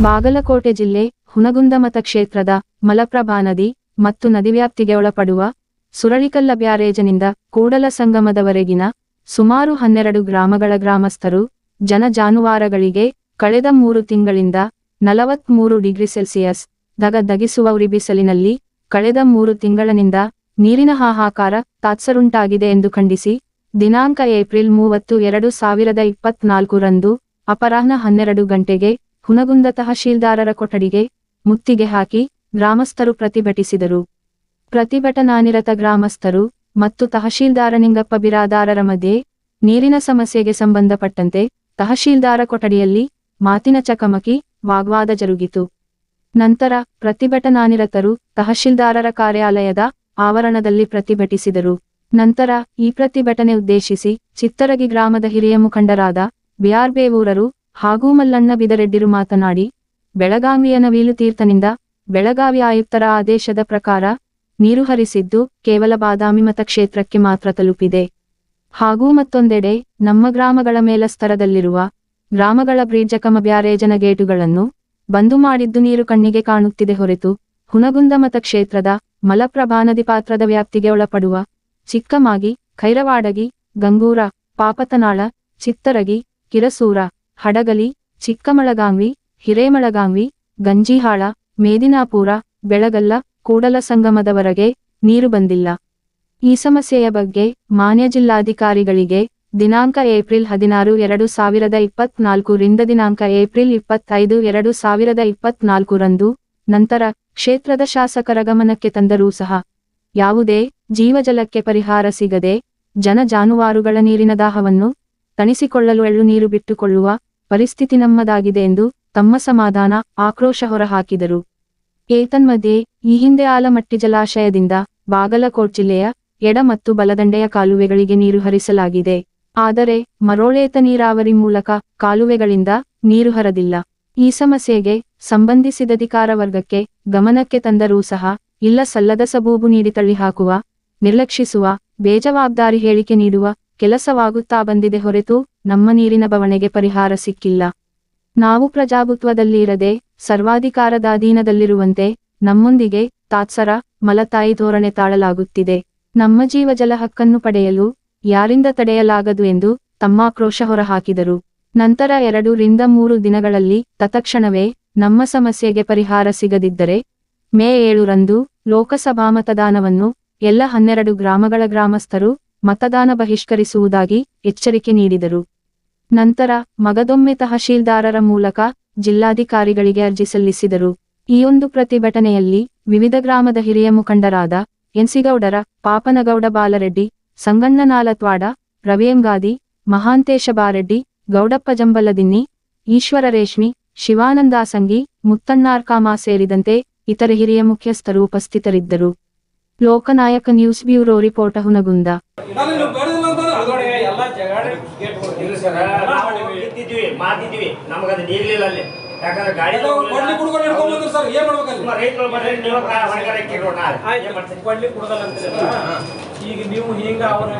ಬಾಗಲಕೋಟೆ ಜಿಲ್ಲೆ ಹುನಗುಂದ ಮತಕ್ಷೇತ್ರದ ಮಲಪ್ರಭಾ ನದಿ ಮತ್ತು ನದಿ ವ್ಯಾಪ್ತಿಗೆ ಒಳಪಡುವ ಸುರಳಿಕಲ್ಲ ಬ್ಯಾರೇಜನಿಂದ ಕೂಡಲ ಸಂಗಮದವರೆಗಿನ ಸುಮಾರು ಹನ್ನೆರಡು ಗ್ರಾಮಗಳ ಗ್ರಾಮಸ್ಥರು ಜನ ಜಾನುವಾರುಗಳಿಗೆ ಕಳೆದ ಮೂರು ತಿಂಗಳಿಂದ ನಲವತ್ಮೂರು ಡಿಗ್ರಿ ಸೆಲ್ಸಿಯಸ್ ದಗ ದಗಿಸುವ ಉರಿಬಿಸಲಿನಲ್ಲಿ ಕಳೆದ ಮೂರು ತಿಂಗಳಿನಿಂದ ನೀರಿನ ಹಾಹಾಕಾರ ತಾತ್ಸರುಂಟಾಗಿದೆ ಎಂದು ಖಂಡಿಸಿ, ದಿನಾಂಕ ಏಪ್ರಿಲ್ ಮೂವತ್ತು ಎರಡು ಸಾವಿರದ ಇಪ್ಪತ್ನಾಲ್ಕರಂದು ಅಪರಾಹ್ನ ಹನ್ನೆರಡು ಗಂಟೆಗೆ ಹುನಗುಂದ ತಹಶೀಲ್ದಾರರ ಕೊಠಡಿಗೆ ಮುತ್ತಿಗೆ ಹಾಕಿ ಗ್ರಾಮಸ್ಥರು ಪ್ರತಿಭಟಿಸಿದರು. ಪ್ರತಿಭಟನಾನಿರತ ಗ್ರಾಮಸ್ಥರು ಮತ್ತು ತಹಶೀಲ್ದಾರನಿಂಗಪ್ಪ ಬಿರಾದಾರರ ಮಧ್ಯೆ ನೀರಿನ ಸಮಸ್ಯೆಗೆ ಸಂಬಂಧಪಟ್ಟಂತೆ ತಹಶೀಲ್ದಾರ ಕೊಠಡಿಯಲ್ಲಿ ಮಾತಿನ ಚಕಮಕಿ, ವಾಗ್ವಾದ ಜರುಗಿತು. ನಂತರ ಪ್ರತಿಭಟನಾನಿರತರು ತಹಶೀಲ್ದಾರರ ಕಾರ್ಯಾಲಯದ ಆವರಣದಲ್ಲಿ ಪ್ರತಿಭಟಿಸಿದರು. ನಂತರ ಈ ಪ್ರತಿಭಟನೆ ಉದ್ದೇಶಿಸಿ ಚಿತ್ತರಗಿ ಗ್ರಾಮದ ಹಿರಿಯ ಮುಖಂಡರಾದ ಬಿಆರ್ ಬೇವೂರರು ಹಾಗೂ ಮಲ್ಲಣ್ಣ ಬಿದರೆಡ್ಡಿರು ಮಾತನಾಡಿ ಬೆಳಗಾವಿಯ ನವೀಲು ತೀರ್ಥನಿಂದ ಬೆಳಗಾವಿ ಆಯುಕ್ತರ ಆದೇಶದ ಪ್ರಕಾರ ನೀರು ಹರಿಸಿದ್ದು ಕೇವಲ ಬಾದಾಮಿ ಮತಕ್ಷೇತ್ರಕ್ಕೆ ಮಾತ್ರ ತಲುಪಿದೆ. ಹಾಗೂ ಮತ್ತೊಂದೆಡೆ ನಮ್ಮ ಗ್ರಾಮಗಳ ಮೇಲಸ್ತರದಲ್ಲಿರುವ ಗ್ರಾಮಗಳ ಬ್ರೀಜಕಮ ಬ್ಯಾರೇಜನ ಗೇಟುಗಳನ್ನು ಬಂದು ಮಾಡಿದ್ದು ನೀರು ಕಣ್ಣಿಗೆ ಕಾಣುತ್ತಿದೆ ಹೊರತು ಹುನಗುಂದ ಮತಕ್ಷೇತ್ರದ ಮಲಪ್ರಭಾ ನದಿ ಪಾತ್ರದ ವ್ಯಾಪ್ತಿಗೆ ಒಳಪಡುವ ಚಿಕ್ಕಮಾಗಿ, ಖೈರವಾಡಗಿ, ಗಂಗೂರ, ಪಾಪತನಾಳ, ಚಿತ್ತರಗಿ, ಕಿರಸೂರ ಹಡಗಲಿ, ಚಿಕ್ಕಮಳಗಾಂವಿ, ಹಿರೇಮಳಗಾಂವಿ, ಗಂಜಿಹಾಳ, ಮೇದಿನಾಪುರ, ಬೆಳಗಲ್ಲ ಕೂಡಲ ಸಂಗಮದವರೆಗೆ ನೀರು ಬಂದಿಲ್ಲ. ಈ ಸಮಸ್ಯೆಯ ಬಗ್ಗೆ ಮಾನ್ಯ ಜಿಲ್ಲಾಧಿಕಾರಿಗಳಿಗೆ ದಿನಾಂಕ ಏಪ್ರಿಲ್ ಹದಿನಾರು, ಎರಡು ಸಾವಿರದ ಇಪ್ಪತ್ನಾಲ್ಕು ರಿಂದ ದಿನಾಂಕ ಏಪ್ರಿಲ್ ಇಪ್ಪತ್ತೈದು, ಎರಡು ಸಾವಿರದ ಇಪ್ಪತ್ನಾಲ್ಕರಂದು ನಂತರ ಕ್ಷೇತ್ರದ ಶಾಸಕರ ಗಮನಕ್ಕೆ ತಂದರೂ ಸಹ ಯಾವುದೇ ಜೀವಜಲಕ್ಕೆ ಪರಿಹಾರ ಸಿಗದೆ ಜನ ಜಾನುವಾರುಗಳ ನೀರಿನ ದಾಹವನ್ನು ತಣಿಸಿಕೊಳ್ಳಲು ಎಳ್ಳು ನೀರು ಬಿಟ್ಟುಕೊಳ್ಳುವ ಪರಿಸ್ಥಿತಿ ನಮ್ಮದಾಗಿದೆ ಎಂದು ತಮ್ಮ ಸಮಾಧಾನ ಆಕ್ರೋಶ ಹೊರಹಾಕಿದರು. ಏತನ್ಮಧ್ಯೆ, ಈ ಹಿಂದೆ ಆಲಮಟ್ಟಿ ಜಲಾಶಯದಿಂದ ಬಾಗಲಕೋಟ್ ಜಿಲ್ಲೆಯ ಎಡ ಮತ್ತು ಬಲದಂಡೆಯ ಕಾಲುವೆಗಳಿಗೆ ನೀರು ಹರಿಸಲಾಗಿದೆ. ಆದರೆ, ಮರೋಳೇತ ನೀರಾವರಿ ಮೂಲಕ ಕಾಲುವೆಗಳಿಂದ ನೀರು ಹರದಿಲ್ಲ. ಈ ಸಮಸ್ಯೆಗೆ ಸಂಬಂಧಿಸಿದ ಅಧಿಕಾರ ವರ್ಗಕ್ಕೆ ಗಮನಕ್ಕೆ ತಂದರೂ ಸಹ ಇಲ್ಲ ಸಲ್ಲದ ಸಬೂಬು ನೀಡಿ ತಳ್ಳಿಹಾಕುವ, ನಿರ್ಲಕ್ಷಿಸುವ, ಬೇಜವಾಬ್ದಾರಿ ಹೇಳಿಕೆ ನೀಡುವ ಕೆಲಸವಾಗುತ್ತಾ ಬಂದಿದೆ ಹೊರತು ನಮ್ಮ ನೀರಿನ ಬವಣೆಗೆ ಪರಿಹಾರ ಸಿಕ್ಕಿಲ್ಲ. ನಾವು ಪ್ರಜಾಭುತ್ವದಲ್ಲಿ ಇರದೆ ಸರ್ವಾಧಿಕಾರದ ಅಧೀನದಲ್ಲಿರುವಂತೆ ನಮ್ಮೊಂದಿಗೆ ತಾತ್ಸರ, ಮಲತಾಯಿ ಧೋರಣೆ ತಾಳಲಾಗುತ್ತಿದೆ. ನಮ್ಮ ಜೀವಜಲ ಹಕ್ಕನ್ನು ಪಡೆಯಲು ಯಾರಿಂದ ತಡೆಯಲಾಗದು ಎಂದು ತಮ್ಮ ಆಕ್ರೋಶ ಹೊರಹಾಕಿದರು. ನಂತರ ಎರಡು ರಿಂದ ಮೂರು ದಿನಗಳಲ್ಲಿ ತತಕ್ಷಣವೇ ನಮ್ಮ ಸಮಸ್ಯೆಗೆ ಪರಿಹಾರ ಸಿಗದಿದ್ದರೆ, ಮೇ ಏಳರಂದು ಲೋಕಸಭಾ ಮತದಾನವನ್ನು ಎಲ್ಲ ಹನ್ನೆರಡು ಗ್ರಾಮಗಳ ಗ್ರಾಮಸ್ಥರು ಮತದಾನ ಬಹಿಷ್ಕರಿಸುವುದಾಗಿ ಎಚ್ಚರಿಕೆ ನೀಡಿದರು. ನಂತರ ಮಗದೊಮ್ಮೆ ತಹಶೀಲ್ದಾರರ ಮೂಲಕ ಜಿಲ್ಲಾಧಿಕಾರಿಗಳಿಗೆ ಅರ್ಜಿ ಸಲ್ಲಿಸಿದರು. ಈ ಒಂದು ಪ್ರತಿಭಟನೆಯಲ್ಲಿ ವಿವಿಧ ಗ್ರಾಮದ ಹಿರಿಯ ಮುಖಂಡರಾದ ಎನ್ಸಿಗೌಡರ, ಪಾಪನಗೌಡ ಬಾಲರೆಡ್ಡಿ ಸಂಗಣ್ಣ ನಾಲತ್ವಾಡ ರವಿಯಂಗಾದಿ ಮಹಾಂತೇಶ ಬಾರೆಡ್ಡಿ, ಗೌಡಪ್ಪ ಜಂಬಲದಿನ್ನಿ, ಈಶ್ವರ ರೇಷ್ಮಿ ಶಿವಾನಂದಾಸಂಗಿ ಮುತ್ತಣ್ಣಾರ್ಕಾಮ ಸೇರಿದಂತೆ ಇತರ ಹಿರಿಯ ಮುಖ್ಯಸ್ಥರು ಉಪಸ್ಥಿತರಿದ್ದರು. Loknayak news bureau report Hungund. ಈಗ ನೀವು ಬರೋದಿಲ್ಲ ಅಂತಂದ್ರೆ ಅದು ನೋಡಿ ಎಲ್ಲ ಜಗಾಡಿ ಗೇಟ್ ಇಲ್ಲ ಸರ್ ನಾವು ಇದ್ದಿದ್ವಿ ಮಾತಿದ್ವಿ ನಮಗದು ನೀಗ್ಲಿಲ್ಲ ಅಲ್ಲಿ ಯಾಕಂದ್ರೆ ಗಾಡಿ ಎಲ್ಲ ಕೊಡ್ಲಿ ಕುಡ್ಕೊಂಡು ಹಿಡ್ಕೊಂಡ್ ಬಂದ್ರು ಸರ್ ಏನ್ ಮಾಡ್ಬೇಕಲ್ಲಿ ಸುಮಾರು ರೈತರು ಬಂದ್ರೆ ನೀವು ಹೊರಗಡೆ ಕೇಳೋಣ ಆಯ್ತು ಕೊಡ್ಲಿ ಕೊಡದಲ್ಲ ಅಂತೀರಲ್ಲ ಈಗ ನೀವು ಹಿಂಗ ಅವ್ರ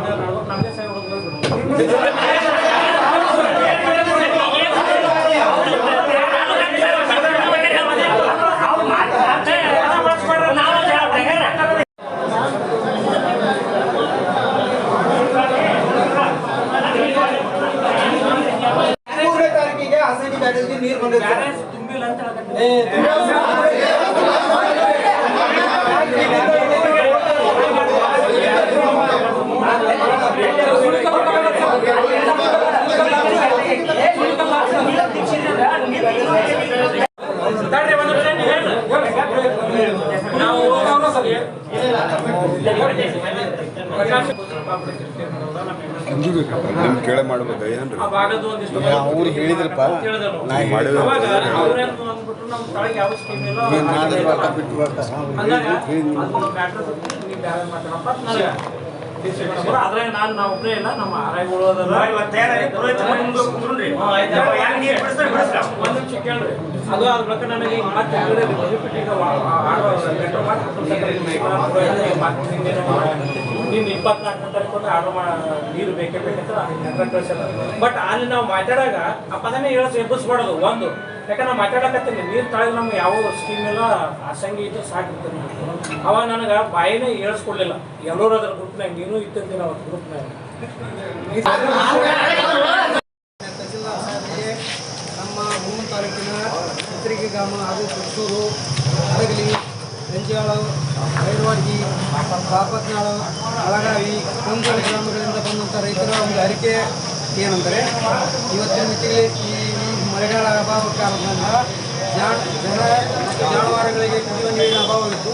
ನಮಗೆ ಸೈ ಮೂರನೇ ತಾರೀಕಿಗೆ ಹಾಸಗಿ ಬ್ಯಾರೇಜ್ಗೆ ನೀರು ಬಂದಿದೆ ಸರ್. ತುಂಬಿಲ್ಲ ಅಂತ ಹೇಳಕತ್ತೀನಿ. ಏ, ತಡ್ರಿ ಒಂದು ನಿಮಿಷ ನೀವು ಹೇಳಿ. ನಾವು ಹೋಗವ್ರ ಸರ್ ನಿಮ್ ಕೇಳೆ ಮಾಡ್ಬೇಕು ಏನ್ರಿ ಆ ಭಾಗದ ಒಂದಿಷ್ಟು ಅವ್ರು ಹೇಳಿದ್ರಪ್ಪ ಕೇಳಿದ್ರು. ನಾ ಮಾಡಿದ್ರು. ಅವಾಗ ಅವ್ರೇನು ಅಂದ್ಬಿಟ್ರು ನಮ್ಮ ಕೆಳಗೆ ಯಾವ ಸ್ಕೀಮ್ ಇಲ್ಲ ಏನ್ ಮಾಡಿದ್ರು ಅಂತ ಬಿಟ್ಟು ಬರ್ತಾರೆ. ಅವ್ರು ಅಂದಾಗ ಹೇಳಿದ್ರು. ಅದನ್ನ ಬ್ಯಾಟ್ರಿ ಹೇಳಿದ್ರಪ್ಪ. ಅದ್ರಾಗ ನಾನು ನಾವು ಇಲ್ಲ ನಮ್ಮ ಆರೈಗಳು ಅದಲ್ಲ. ಒಂದ್ ನಿಮಿಷ ಕೇಳ್ರಿ. ಅದು ಅದ್ರ ಬಗ್ಗೆ ನನಗೆ ಮತ್ತೆ ನೀನು ಇಪ್ಪತ್ನಾಲ್ಕು ತಾರೀಕು ಅಂದ್ರೆ ಆರ್ಡರ್ ಮಾಡ ನೀರು ಬೇಕೇ ಬೇಕಂತ ಬಟ್ ಅಲ್ಲಿ ನಾವು ಮಾತಾಡಾಗ ಆ ಪದನೇ ಹೇಳೋದು ಎಬ್ಬಿಸ್ಬಾರ್ದು. ಒಂದು, ಯಾಕಂದ್ರೆ ನಾವು ಮಾತಾಡಕತ್ತೀನಿ. ನೀರು ತಾಳಿದ್ರೆ ನಮ್ಗೆ ಯಾವ ಸ್ಕೀಮ್ ಇಲ್ಲ. ಅಸಂಗಿ ಇದ್ದು ಸಾಕಿರ್ತೀನಿ ಅವಾಗ ನನಗೆ ಬಾಯಿನೇ ಹೇಳಿಸ್ಕೊಡ್ಲಿಲ್ಲ. ಎಲ್ಲರೂ ಅದ್ರ ಗ್ರೂಪ್ನಾಗ ನೀನು ಇತ್ತಿರ್ತೀನಿ ಅವ್ರ ಗ್ರೂಪ್ನಾಗ ನಮ್ಮ ಹುಮ್ಮನ್ ತಾಲೂಕಿನ ಚಿತ್ರಿಕೆ ಗ್ರಾಮ ಪುತ್ತೂರು ಹಡಗಲಿ ಎಂಜಿಯಾಳು ಬೈರವಾಡ್ಗಿ ಪಾಪತ್ನಾಳು ಅಳಗಾವಿ ಕೊಂದೂರು ಗ್ರಾಮಗಳಿಂದ ಬಂದಂಥ ರೈತರ ಒಂದು ಅರಿಕೆ ಏನಂದರೆ, ಇವತ್ತಿನ ಮಿತಿಗೆ ಈ ಮಳೆಗಾಲ ಅಭಾವ ಕಾರಣದಿಂದ ಜಾಣ ಜನ ಮತ್ತು ಜಾನುವಾರುಗಳಿಗೆ ಕುಡಿಯುವ ನೀರಿನ ಅಭಾವವಿತ್ತು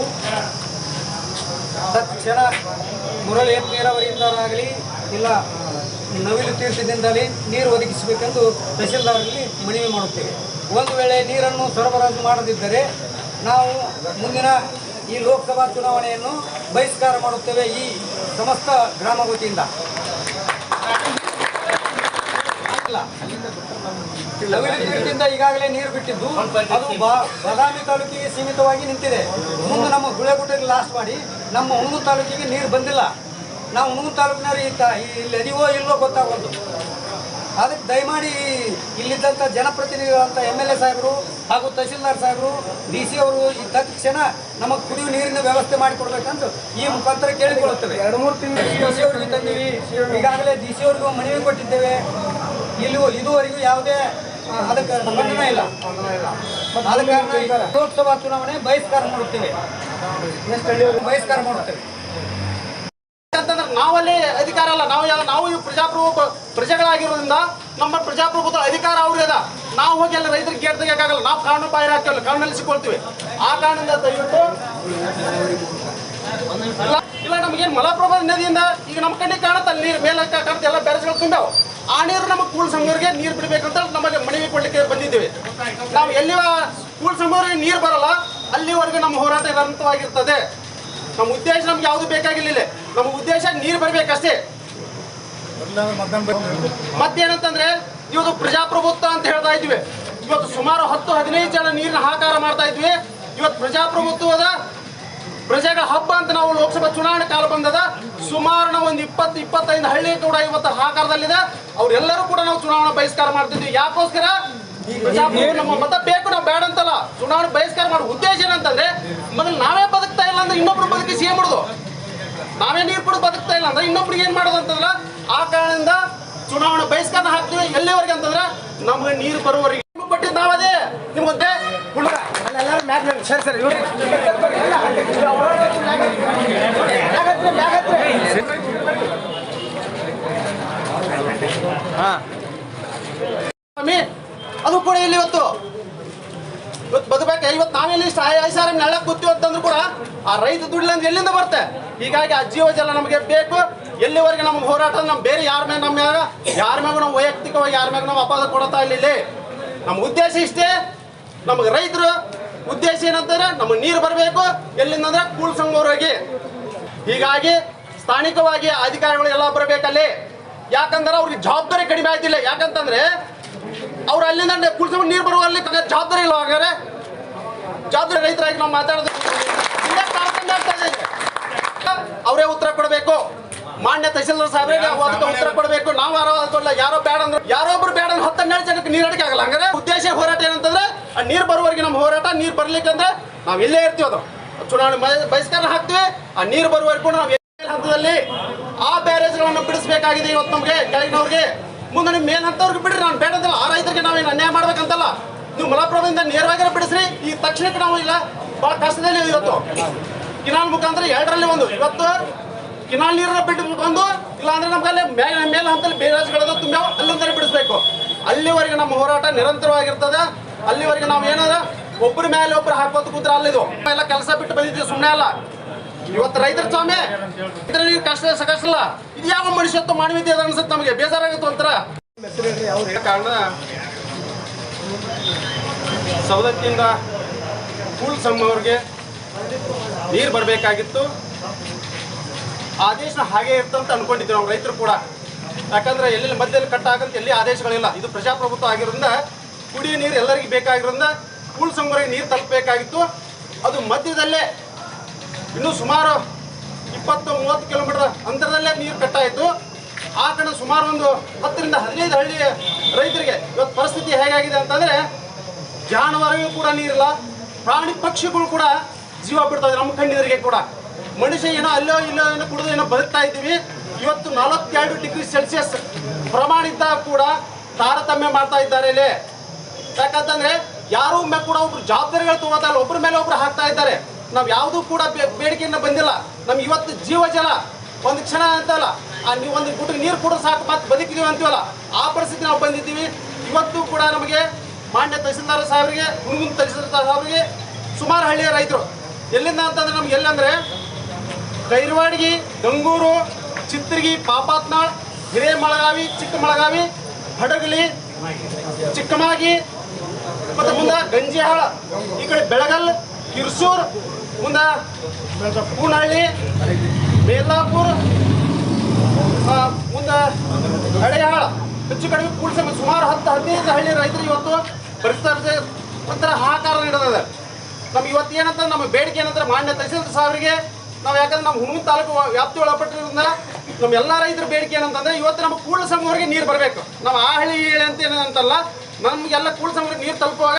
ತಕ್ಷಣ ಮುರಳಿ ನೀರಾವರಿಯಿಂದಾಗಲಿ ಇಲ್ಲ ನವಿಲು ತೀರ್ಥದಿಂದಲೇ ನೀರು ಒದಗಿಸಬೇಕೆಂದು ತಹಸೀಲ್ದಾರರಲ್ಲಿ ಮನವಿ ಮಾಡುತ್ತೇವೆ. ಒಂದು ವೇಳೆ ನೀರನ್ನು ಸರಬರಾಜು ಮಾಡದಿದ್ದರೆ ನಾವು ಮುಂದಿನ ಈ ಲೋಕಸಭಾ ಚುನಾವಣೆಯನ್ನು ಬಹಿಷ್ಕಾರ ಮಾಡುತ್ತೇವೆ ಈ ಸಮಸ್ತ ಗ್ರಾಮ ವತಿಯಿಂದ. ಇಲ್ಲ. ನವಿಲು ಈಗಾಗಲೇ ನೀರು ಬಿಟ್ಟಿದ್ದು, ಅದು ಬಾದಾಮಿ ತಾಲೂಕಿಗೆ ಸೀಮಿತವಾಗಿ ನಿಂತಿದೆ. ಮುಂದೆ ನಮ್ಮ ಗುಳೆಗುಟ್ಟಿಗೆ ಲಾಸ್ಟ್ ಮಾಡಿ, ನಮ್ಮ ಹುಣಗು ತಾಲೂಕಿಗೆ ನೀರು ಬಂದಿಲ್ಲ. ನಾವು ಹುಣಗು ತಾಲೂಕಿನವ್ರು ಈ ಇಲ್ಲಿ ಅದಿವೋ ಇಲ್ಲೋ ಗೊತ್ತಾಗೋದು. ಅದಕ್ಕೆ ದಯಮಾಡಿ ಇಲ್ಲಿದ್ದಂಥ ಜನಪ್ರತಿನಿಧಿಗಳಂತ ಎಂ ಎಲ್ ಎ ಸಾಹೇಬರು ಹಾಗೂ ತಹಶೀಲ್ದಾರ್ ಸಾಹೇಬರು ಡಿ ಸಿ ಅವರು ಇದ್ದ ತಕ್ಷಣ ನಮಗೆ ಕುಡಿಯುವ ನೀರಿನ ವ್ಯವಸ್ಥೆ ಮಾಡಿಕೊಡ್ಬೇಕಂತ ಈ ಮುಖಾಂತರ ಕೇಳಿಕೊಳ್ಳುತ್ತೇವೆ. ಎರಡು ಮೂರು ತಿಂಗಳು ಡಿ ಸಿ ಅವರಿಗೆ ತಂದೀವಿ ಈಗಾಗಲೇ ಡಿ ಸಿ ಅವ್ರಿಗೂ ಮನವಿ ಕೊಟ್ಟಿದ್ದೇವೆ. ಇಲ್ಲಿ ಇದುವರೆಗೂ ಯಾವುದೇ ಅದಕ್ಕೆ ಸ್ಪಂದನೆ ಇಲ್ಲ. ಆದ ಕಾರಣ ಲೋಕಸಭಾ ಚುನಾವಣೆ ಬಹಿಷ್ಕಾರ ಮಾಡುತ್ತೇವೆ. ಬಹಿಷ್ಕಾರ ಮಾಡುತ್ತೇವೆ. ಅಂತಂದ್ರೆ ನಾವಲ್ಲಿ ಅಧಿಕಾರ ಅಲ್ಲ. ನಾವು ಯಾವ ನಾವು ಈ ಪ್ರಜಾಪ್ರಭು ಪ್ರಜೆಗಳಾಗಿರೋದ್ರಿಂದ ನಮ್ಮ ಪ್ರಜಾಪ್ರಭುತ್ವ ಅಧಿಕಾರ ಅವ್ರಿಗೆ ಅದ. ನಾವು ಹೋಗಿ ಅಲ್ಲಿ ರೈತರಿಗೆ ಗೇಟ್ ತೆಗಿಯಕ್ಕಾಗಲ್ಲ. ನಾವು ಕಾನೂನು ಬಾಹಿರ ಹಾಕ್ತೀವಲ್ಲ, ಕಾನೂನಲ್ಲಿ ಸಿಕ್ಕೊಳ್ತೀವಿ. ಆ ಕಾರಣದಿಂದ ದಯವಿಟ್ಟು ಇಲ್ಲ ನಮಗೇನು ಮಲಪ್ರಭಾ ನದಿಯಿಂದ ಈಗ ನಮ್ಮ ಕಣ್ಣಿಗೆ ಕಾಣುತ್ತ, ಅಲ್ಲಿ ನೀರು ಮೇಲೆ ಕಾಣುತ್ತೆ ಎಲ್ಲ ಬೆರೆಸ್ಗಳು ತುಂಬ್ಯಾವ. ಆ ನೀರು ನಮ್ಮ ಕೂಲ್ ಸಂಘರಿಗೆ ನೀರು ಬಿಡಬೇಕಂತ ನಮಗೆ ಮನವಿ ಕೊಡ್ಲಿಕ್ಕೆ ಬಂದಿದ್ದೀವಿ. ನಾವು ಎಲ್ಲಿ ಕೂಲ್ ಸಂಘರಿಗೆ ನೀರು ಬರಲ್ಲ, ಅಲ್ಲಿವರೆಗೆ ನಮ್ಮ ಹೋರಾಟ ನಿರಂತರವಾಗಿರ್ತದೆ. ನಮ್ಮ ಉದ್ದೇಶ ನಮ್ಗೆ ಯಾವುದು ಬೇಕಾಗಿಲ್ಲ. ನಮ್ಮ ಉದ್ದೇಶ ನೀರು ಬರ್ಬೇಕಷ್ಟೇ. ಮತ್ತೇನಂತಂದ್ರೆ ಇವತ್ತು ಪ್ರಜಾಪ್ರಭುತ್ವ ಅಂತ ಹೇಳ್ತಾ ಇದ್ವಿ. ಇವತ್ತು ಸುಮಾರು ಹತ್ತು ಹದಿನೈದು ಜನ ನೀರಿನ ಹಾಕಾರ ಮಾಡ್ತಾ ಇದ್ವಿ. ಇವತ್ತು ಪ್ರಜಾಪ್ರಭುತ್ವದ ಪ್ರಜೆಗಳ ಹಬ್ಬ ಅಂತ ನಾವು ಲೋಕಸಭಾ ಚುನಾವಣೆ ಕಾಲ ಬಂದದ ಸುಮಾರು ನಾವು ಒಂದು ಇಪ್ಪತ್ತು ಇಪ್ಪತ್ತೈದು ಹಳ್ಳಿ ಕೂಡ ಇವತ್ತು ಹಾಕಾರದಲ್ಲಿದೆ ಅವರೆಲ್ಲರೂ ಕೂಡ ನಾವು ಚುನಾವಣಾ ಬಹಿಷ್ಕಾರ ಮಾಡ್ತಿದ್ವಿ. ಯಾಕೋಸ್ಕರ? ನಮ್ಮ ಮತ ಬೇಕು ನಾವು ಬೇಡ ಅಂತಲ್ಲ. ಚುನಾವಣೆ ಬಹಿಷ್ಕಾರ ಮಾಡೋ ಉದ್ದೇಶ ಏನಂತಂದ್ರೆ ಮೊದಲು ನಾವೇ ಬದುಕ್ತಾ ಇಲ್ಲ ಅಂದ್ರೆ ಇನ್ನೊಬ್ರು ಬದುಕಿ ಸೇಮ್ ಮಾಡುದು ನಾವೇ ನೀರು ಕೂಡ ಬದುಕ್ತಾ ಇಲ್ಲ ಅಂದ್ರೆ ಇನ್ನೊಬ್ರಿಗೆ ಏನ್ ಮಾಡೋದು ಅಂತಂದ್ರ ಆ ಕಾರಣದಿಂದ ಚುನಾವಣೆ ಬಹಿಷ್ಕಾರ ಹಾಕ್ತೀವಿ ಎಲ್ಲಿವರೆಗೆ ಅಂತಂದ್ರೆ ನಮ್ಗೆ ನೀರು ಬರುವವರೆಗೆ. ಕೊಟ್ಟಿದ್ದು ನಾವದೇ. ನಿಮ್ಗೊಂದೇ ಸರಿ ಸ್ವಾಮಿ ಅದು ಕೂಡ ಇಲ್ಲಿ ಇವತ್ತು. ಇವತ್ತು ಬದುಕಬೇಕು? ಇವತ್ತು ನಾವೆಲ್ಲಿ ಸಹಾಯ ಸಾವಿರ ನೆಳ ಕೂತೀವಿ ಅಂತಂದ್ರು ಕೂಡ ಆ ರೈತ ದುಡ್ಡಿಲ್ಲ ಎಲ್ಲಿಂದ ಬರುತ್ತೆ ಹೀಗಾಗಿ ಆ ಜೀವ ಜಲ ನಮಗೆ ಬೇಕು. ಎಲ್ಲಿವರೆಗೆ ನಮ್ಗೆ ಹೋರಾಟ ನಮ್ಮ ಬೇರೆ ಯಾರ ಮೇಲೆ ನಮ್ಮ ಯಾರ? ಮೇಲೆ ನಾವು ವೈಯಕ್ತಿಕವಾಗಿ ಯಾರ ಮ್ಯಾಗ ನಾವು ಅಪಾದ ಕೊಡ್ತಾ ಇಲ್ಲ ನಮ್ಮ ಉದ್ದೇಶ ಇಷ್ಟೇ. ನಮಗೆ ರೈತರು ಉದ್ದೇಶ ಏನಂತಂದ್ರೆ ನಮಗೆ ನೀರು ಬರಬೇಕು. ಎಲ್ಲಿಂದ ಅಂದ್ರೆ ಸಂಘವರೆಗೆ ಹೀಗಾಗಿ ಸ್ಥಾನಿಕವಾಗಿ ಅಧಿಕಾರಿಗಳು ಎಲ್ಲ ಬರಬೇಕಲ್ಲಿ. ಯಾಕಂದ್ರೆ ಅವ್ರಿಗೆ ಜವಾಬ್ದಾರಿ ಕಡಿಮೆ ಆಯ್ತಿಲ್ಲ. ಯಾಕಂತಂದ್ರೆ ಅವ್ರು ಅಲ್ಲಿಂದ ಕುಡಿಸ್ಕೊಂಡು ನೀರು ಬರುವಲ್ಲಿ ಜವಾಬ್ದಾರಿ ಇಲ್ಲ ಹಾಗಾದ್ರೆ. ಜವಾಬ್ದಾರಿ ರೈತರಾಗಿ ನಾವು ಮಾತಾಡೋದು ಇಲ್ಲೇ ತಾರತಮ್ಯ ಆಗ್ತಾ ಇದೆ. ಅವರೇ ಉತ್ತರ ಕೊಡಬೇಕು. ಮಾನ್ಯ ತಹಸೀಲ್ದಾರ್ ಸಾಹೇಬ್ರೆ ನಾವು ಅದಕ್ಕೆ ಉತ್ತರ ಕೊಡಬೇಕು. ನಾವು ಯಾರೋ ಅದಕ್ಕೊಲ್ಲ ಯಾರೋ ಬೇಡ ಅಂದ್ರೆ ಯಾರೋ ಒಬ್ರು ಬೇಡ ಅಂದ್ರೆ ಹತ್ತು ಹನ್ನೆರಡು ಜನಕ್ಕೆ ನೀರು ಅಡಿಕೆ ಆಗಲ್ಲ. ಹಂಗಾರೆ ಉದ್ದೇಶ ಹೋರಾಟ ಏನಂತಂದ್ರೆ ಆ ನೀರು ಬರುವವರೆಗೆ ನಮ್ಮ ಹೋರಾಟ ನೀರು ಬರ್ಲಿಕ್ಕಂದ್ರೆ ನಾವು ಇಲ್ಲೇ ಇರ್ತೀವಿ ಅದು. ಚುನಾವಣೆ ಬಹ- ಬಹಿಷ್ಕಾರ ಹಾಕ್ತೀವಿ ಆ ನೀರು ಬರುವವರೆಗೂ ನಾವು ಹಂತದಲ್ಲಿ ಆ ಬ್ಯಾರೇಜ್ಗಳನ್ನು ಬಿಡಿಸಬೇಕಾಗಿದೆ ಇವತ್ತು ನಮಗೆ ಕೆಳಗಿನವ್ರಿಗೆ. ಮುಂದೆ ನಿಮ್ಮ ಮೇಲ್ ಹಂತವ್ರಿಗೆ ಬಿಡ್ರಿ ನಾನು ಬೇಡ ಆ ರೈತರಿಗೆ ನಾವೇನು ಅನ್ಯಾಯ ಮಾಡ್ಬೇಕಂತಲ್ಲ. ನೀವು ಮಲಪ್ರಭದಿಂದ ನೇರವಾಗಿ ಬಿಡಿಸ್ರಿ ಈ ತಕ್ಷಣಕ್ಕೆ ನಾವು ಇಲ್ಲ. ಬಹಳ ಕಷ್ಟದಲ್ಲಿ ಇವತ್ತು. ಕಿನಾಲ್ ಮುಖಾಂತರ ಎರಡರಲ್ಲಿ ಒಂದು. ಇವತ್ತು ಕಿನಾಲ್ ನೀರನ್ನ ಬಿಟ್ಟು ಬಂದು ಇಲ್ಲಾಂದ್ರೆ ನಮ್ಗಲ್ಲಿ ಮೇಲೆ ಮೇಲೆ ಹಂತಲ್ಲಿ ರಾಜ್ಯಗಳನ್ನು ತುಂಬ ಅಲ್ಲಿಂದ ಬಿಡಿಸ್ಬೇಕು. ಅಲ್ಲಿವರೆಗೆ ನಮ್ಮ ಹೋರಾಟ ನಿರಂತರವಾಗಿರ್ತದೆ. ಅಲ್ಲಿವರೆಗೆ ನಾವು ಏನಾದ್ರೆ ಒಬ್ಬರ ಮೇಲೆ ಒಬ್ರು ಹಾಕೋದು ಕೂತ್ರ ಅಲ್ಲಿದು. ಎಲ್ಲ ಕೆಲಸ ಬಿಟ್ಟು ಬಂದಿದ್ದೀವಿ ಸುಮ್ಮನೆ ಅಲ್ಲ. ಇವತ್ತು ರೈತರ ಸ್ವಾಮಿ ಇದ್ರ ನೀರು ಕಷ್ಟ ಸಕಷ್ಟಲ್ಲ. ಇದು ಯಾವ ಮನುಷ್ಯತ್ವ ಮಾನವೀಯತೆ ಅದ ಅನ್ಸುತ್ತೆ ನಮಗೆ? ಬೇಜಾರಾಗುತ್ತೆ ಒಂಥರ. ಕಾರಣ ಸವದತ್ತಿಯಿಂದ ಕೂಲ್ ಸಂಭವರಿಗೆ ನೀರು ಬರಬೇಕಾಗಿತ್ತು. ಆದೇಶ ಹಾಗೆ ಇರ್ತಂತ ಅನ್ಕೊಂಡಿದ್ವಿ ನಾವು ರೈತರು ಕೂಡ. ಯಾಕಂದ್ರೆ ಎಲ್ಲೆಲ್ಲಿ ಮಧ್ಯದಲ್ಲಿ ಕಟ್ ಆಗಂತ ಎಲ್ಲಿ ಆದೇಶಗಳಿಲ್ಲ. ಇದು ಪ್ರಜಾಪ್ರಭುತ್ವ ಆಗಿರೋದ್ರಿಂದ ಕುಡಿಯೋ ನೀರು ಎಲ್ಲರಿಗೂ ಬೇಕಾಗಿರೋದ್ರಿಂದ ಕೂಲ್ ಸಂಭವರಿಗೆ ನೀರು ತಲುಪಬೇಕಾಗಿತ್ತು. ಅದು ಮಧ್ಯದಲ್ಲೇ ಇನ್ನೂ ಸುಮಾರು ಇಪ್ಪತ್ತು ಮೂವತ್ತು ಕಿಲೋಮೀಟರ್ ಅಂತರದಲ್ಲೇ ನೀರು ಕಟ್ಟಾಯಿತು ಆ ಕಡೆ ಸುಮಾರು ಒಂದು ಹತ್ತರಿಂದ ಹದಿನೈದು ಹಳ್ಳಿ ರೈತರಿಗೆ ಇವತ್ತು ಪರಿಸ್ಥಿತಿ ಹೇಗಾಗಿದೆ ಅಂತಂದರೆ ಜಾನುವಾರಿಗೂ ಕೂಡ ನೀರಿಲ್ಲ. ಪ್ರಾಣಿ ಪಕ್ಷಿಗಳು ಕೂಡ ಜೀವ ಬಿಡ್ತಾವೆ, ನಮ್ಮ ಕಣ್ಣಿದ್ರಿಗೆ ಕೂಡ. ಮನುಷ್ಯ ಏನೋ ಅಲ್ಲೋ ಇಲ್ಲೋ ಏನೋ ಕುಡಿದು ಏನೋ ಬದುಕ್ತಾ ಇದ್ದೀವಿ. ಇವತ್ತು ನಲವತ್ತೆರಡು ಡಿಗ್ರಿ ಸೆಲ್ಸಿಯಸ್ ಪ್ರಮಾಣ ಇದ್ದಾಗ ಕೂಡ ತಾರತಮ್ಯ ಮಾಡ್ತಾ ಇದ್ದಾರೆ ಇಲ್ಲಿ. ಯಾಕಂತಂದ್ರೆ ಯಾರು ಮೇಲೆ ಕೂಡ ಒಬ್ರು ಜವಾಬ್ದಾರಿಗಳು ತಗೋತಲ್ಲ ಒಬ್ಬರ ಮೇಲೆ ಒಬ್ರು ಹಾಕ್ತಾ ಇದ್ದಾರೆ. ನಾವು ಯಾವುದೂ ಕೂಡ ಬೇ- ಬೇಡಿಕೆಯಿಂದ ಬಂದಿಲ್ಲ. ನಮ್ಗೆ ಇವತ್ತು ಜೀವ ಜಲ, ಒಂದು ಕ್ಷಣ ಅಂತಲ್ಲ, ಆ ನೀವು ಒಂದು ಗುಟ್ಟು ನೀರು ಕೂಡ ಸಾಕು, ಮತ್ತೆ ಬದುಕಿದೀವಿ ಅಂತೀವಲ್ಲ, ಆ ಪರಿಸ್ಥಿತಿ ನಾವು ಬಂದಿದ್ದೀವಿ. ಇವತ್ತು ಕೂಡ ನಮಗೆ ಮಾನ್ಯ ತಹಸೀಲ್ದಾರ್ ಸಾಹೇಬರಿಗೆ ಗುರುಗುಂದ ತಹಸೀಲ್ದಾರ್ ಸಾಹೇಬರಿಗೆ ಸುಮಾರು ಹಳ್ಳಿಯ ರೈತರು. ಎಲ್ಲಿಂದ ಅಂತಂದ್ರೆ ನಮ್ಗೆ ಎಲ್ಲಂದ್ರೆ ಕೈರವಾಡಿಗಿ, ಗಂಗೂರು, ಚಿತ್ರಗಿ, ಪಾಪಾತ್ನಾಳ್, ಹಿರೇಮಳಗಾವಿ, ಚಿಕ್ಕಮಳಗಾವಿ, ಹಡಗಲಿ ಚಿಕ್ಕಮಾಗಿ ಮತ್ತೆ ಮುಂದೆ ಗಂಜಿಹಾಳ, ಈ ಕಡೆ ಬೆಳಗಲ್, ಕಿರ್ಸೂರ್, ಮುಂದೆ ಪೂನಹಳ್ಳಿ ಬೇಲಾಪುರ್ ಮುಂದ ಮುಂದೆ ಹಳೆಯಾಳ. ಹೆಚ್ಚು ಕಡಿಮೆ ಕೂಡಿಸ ಸುಮಾರು ಹತ್ತು ಹದಿನೈದು ಹಳ್ಳಿ ರೈತರು ಇವತ್ತು ಪರಿಸರ ಒಂಥರ ಹಾಕಾರ ನೀಡೋದ ನಮ್ಗೆ ಇವತ್ತು ಏನಂತ ನಮ್ಮ ಬೇಡಿಕೆ ಏನಂದ್ರೆ ಮಾನ್ಯ ತಹಸೀಲ್ದಾರ್ ಸಾಹೇಬರಿಗೆ, ನಾವು ಯಾಕಂದ್ರೆ ನಮ್ಮ ಹುಣ್ಣು ತಾಲೂಕು ವ್ಯಾಪ್ತಿ ಒಳಪಟ್ಟಿರೋದ್ರಿಂದ ನಮ್ಮ ಎಲ್ಲ ರೈತರ ಬೇಡಿಕೆ ಏನಂತಂದ್ರೆ ಇವತ್ತು ನಮ್ಮ ಕೂಳ ಸಮೂಹರಿಗೆ ನೀರು ಬರಬೇಕು. ನಾವು ಆ ಹಳ್ಳಿ ಅಂತ ಏನಂತಲ್ಲ ನಮಗೆಲ್ಲ ಕೂಳ ಸಂಘಕ್ಕೆ ನೀರು ತಲುಪುವಾಗ